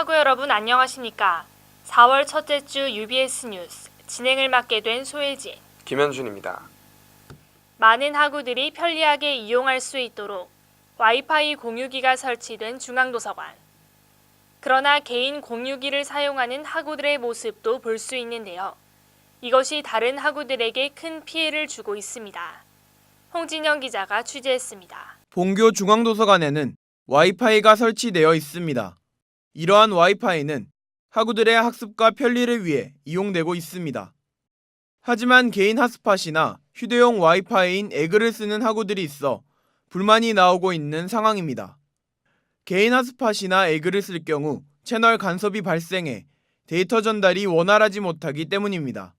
학우 여러분 안녕하십니까? 4월 첫째 주 UBS 뉴스 진행을 맡게 된 소혜진. 김현준입니다. 많은 학우들이 편리하게 이용할 수 있도록 와이파이 공유기가 설치된 중앙도서관. 그러나 개인 공유기를 사용하는 학우들의 모습도 볼 수 있는데요. 이것이 다른 학우들에게 큰 피해를 주고 있습니다. 홍진영 기자가 취재했습니다. 본교 중앙도서관에는 와이파이가 설치되어 있습니다. 이러한 와이파이는 학우들의 학습과 편리를 위해 이용되고 있습니다. 하지만 개인 핫스팟이나 휴대용 와이파이인 에그를 쓰는 학우들이 있어 불만이 나오고 있는 상황입니다. 개인 핫스팟이나 에그를 쓸 경우 채널 간섭이 발생해 데이터 전달이 원활하지 못하기 때문입니다.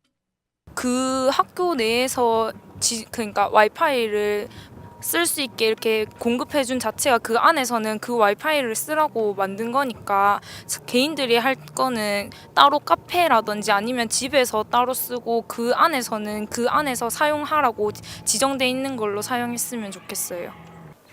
그 학교 내에서 지, 그러니까 와이파이를 쓸 수 있게 이렇게 공급해 준 자체가 그 안에서는 그 와이파이를 쓰라고 만든 거니까 개인들이 할 거는 따로 카페라든지 아니면 집에서 따로 쓰고 그 안에서는 그 안에서 사용하라고 지정돼 있는 걸로 사용했으면 좋겠어요.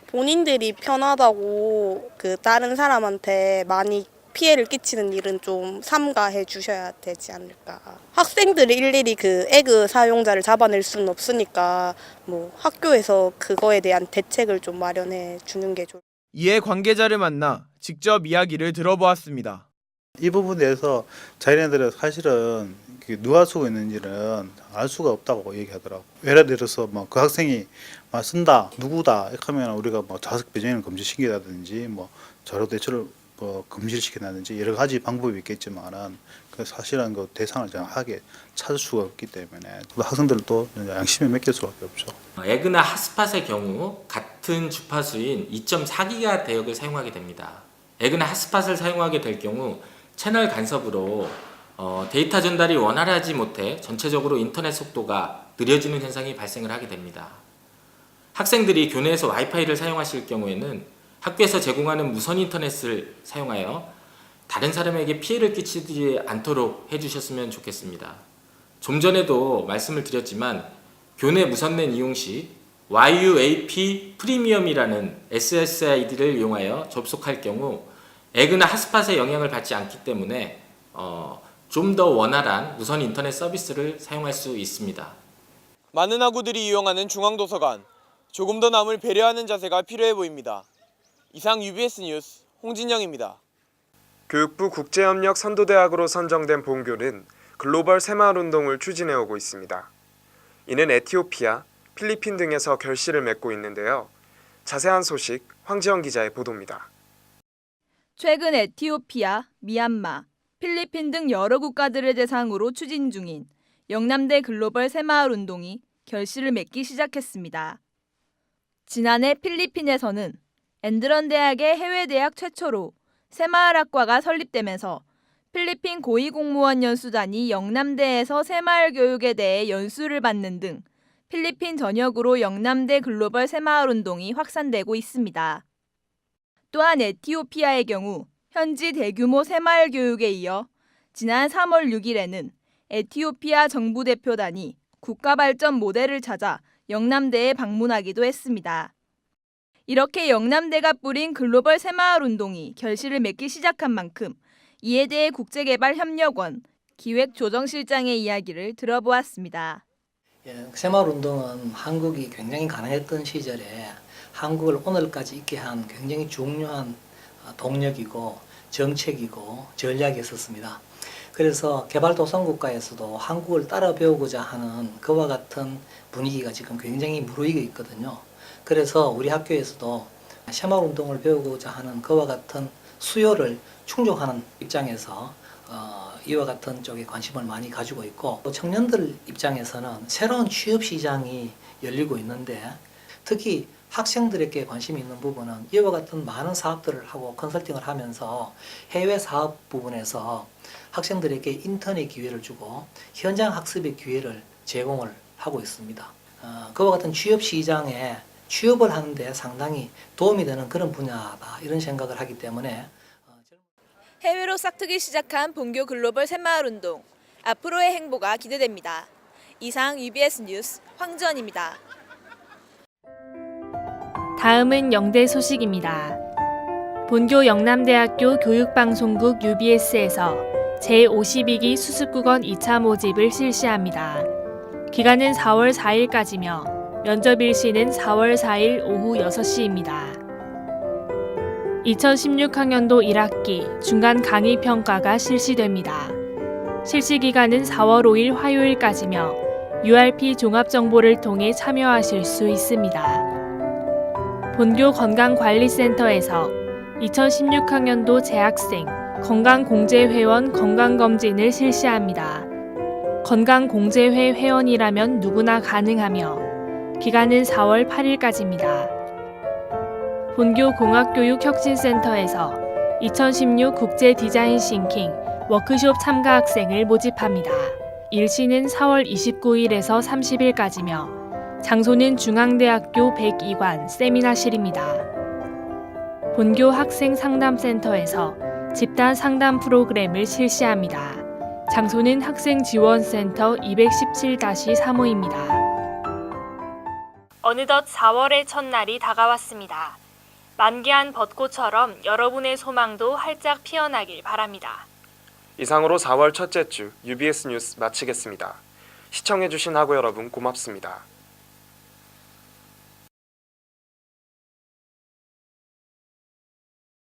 본인들이 편하다고 그 다른 사람한테 많이 피해를 끼치는 일은 좀 삼가해 주셔야 되지 않을까. 학생들이 일일이 그 에그 사용자를 잡아낼 수는 없으니까 뭐 학교에서 그거에 대한 대책을 좀 마련해 주는 게 좋. 이에 관계자를 만나 직접 이야기를 들어보았습니다. 이 부분에 대해서 자기네들은 사실은 그 누가 쓰고 있는지는 알 수가 없다고 얘기하더라고. 예를 들어서 뭐 그 학생이 막 쓴다, 누구다 이렇게 하면 우리가 뭐 자석 배정을 금지시키다든지 뭐 자료 대처를 뭐 금지를 시킨다든지 여러 가지 방법이 있겠지만은 그 사실은 그 대상을 정확하게 찾을 수가 없기 때문에 그 학생들도 양심에 맡길 수밖에 없죠. 에그나 핫스팟의 경우 같은 주파수인 2.4기가 대역을 사용하게 됩니다. 에그나 핫스팟을 사용하게 될 경우 채널 간섭으로 어, 데이터 전달이 원활하지 못해 전체적으로 인터넷 속도가 느려지는 현상이 발생을 하게 됩니다. 학생들이 교내에서 와이파이를 사용하실 경우에는 학교에서 제공하는 무선 인터넷을 사용하여 다른 사람에게 피해를 끼치지 않도록 해주셨으면 좋겠습니다. 좀 전에도 말씀을 드렸지만 교내 무선넷 이용 시 YUAP 프리미엄이라는 SSID를 이용하여 접속할 경우 에그나 핫스팟의 영향을 받지 않기 때문에 어, 좀 더 원활한 무선 인터넷 서비스를 사용할 수 있습니다. 많은 학우들이 이용하는 중앙도서관. 조금 더 남을 배려하는 자세가 필요해 보입니다. 이상 UBS 뉴스 홍진영입니다. 교육부 국제협력 선도대학으로 선정된 본교는 글로벌 새마을 운동을 추진해 오고 있습니다. 이는 에티오피아, 필리핀 등에서 결실을 맺고 있는데요. 자세한 소식 황지영 기자의 보도입니다. 최근 에티오피아, 미얀마, 필리핀 등 여러 국가들을 대상으로 추진 중인 영남대 글로벌 새마을 운동이 결실을 맺기 시작했습니다. 지난해 필리핀에서는 앤드런 대학의 해외 대학 최초로 새마을학과가 설립되면서 필리핀 고위공무원 연수단이 영남대에서 새마을 교육에 대해 연수를 받는 등 필리핀 전역으로 영남대 글로벌 새마을 운동이 확산되고 있습니다. 또한 에티오피아의 경우 현지 대규모 새마을 교육에 이어 지난 3월 6일에는 에티오피아 정부 대표단이 국가 발전 모델을 찾아 영남대에 방문하기도 했습니다. 이렇게 영남대가 뿌린 글로벌 새마을 운동이 결실을 맺기 시작한 만큼 이에 대해 국제개발협력원 기획조정실장의 이야기를 들어보았습니다. 예, 새마을 운동은 한국이 굉장히 가난했던 시절에 한국을 오늘까지 있게 한 굉장히 중요한 어, 동력이고 정책이고 전략이었었습니다. 그래서 개발도상국가에서도 한국을 따라 배우고자 하는 그와 같은 분위기가 지금 굉장히 무르익어 있거든요. 그래서 우리 학교에서도 새마을 운동을 배우고자 하는 그와 같은 수요를 충족하는 입장에서 어, 이와 같은 쪽에 관심을 많이 가지고 있고 또 청년들 입장에서는 새로운 취업 시장이 열리고 있는데 특히 학생들에게 관심이 있는 부분은 이와 같은 많은 사업들을 하고 컨설팅을 하면서 해외 사업 부분에서 학생들에게 인턴의 기회를 주고 현장 학습의 기회를 제공을 하고 있습니다. 어, 그와 같은 취업 시장에 취업을 하는데 상당히 도움이 되는 그런 분야다 이런 생각을 하기 때문에 해외로 싹트기 시작한 본교 글로벌 새마을 운동. 앞으로의 행보가 기대됩니다. 이상 UBS 뉴스 황지원입니다. 다음은 영대 소식입니다. 본교 영남대학교 교육방송국 UBS에서 제52기 수습국원 2차 모집을 실시합니다. 기간은 4월 4일까지며 면접 일시는 4월 4일 오후 6시입니다. 2016학년도 1학기 중간 강의 평가가 실시됩니다. 실시 기간은 4월 5일 화요일까지며 URP 종합 정보를 통해 참여하실 수 있습니다. 본교 건강관리센터에서 2016학년도 재학생 건강공제회원 건강검진을 실시합니다. 건강공제회 회원이라면 누구나 가능하며 기간은 4월 8일까지입니다. 본교 공학교육혁신센터에서 2016 국제 디자인 싱킹 워크숍 참가 학생을 모집합니다. 일시는 4월 29일에서 30일까지며 장소는 중앙대학교 102관 세미나실입니다. 본교 학생 상담센터에서 집단 상담 프로그램을 실시합니다. 장소는 학생지원센터 217-3호입니다. 어느덧 4월의 첫날이 다가왔습니다. 만개한 벚꽃처럼 여러분의 소망도 활짝 피어나길 바랍니다. 이상으로 4월 첫째 주 UBS 뉴스 마치겠습니다. 시청해주신 학우 여러분 고맙습니다.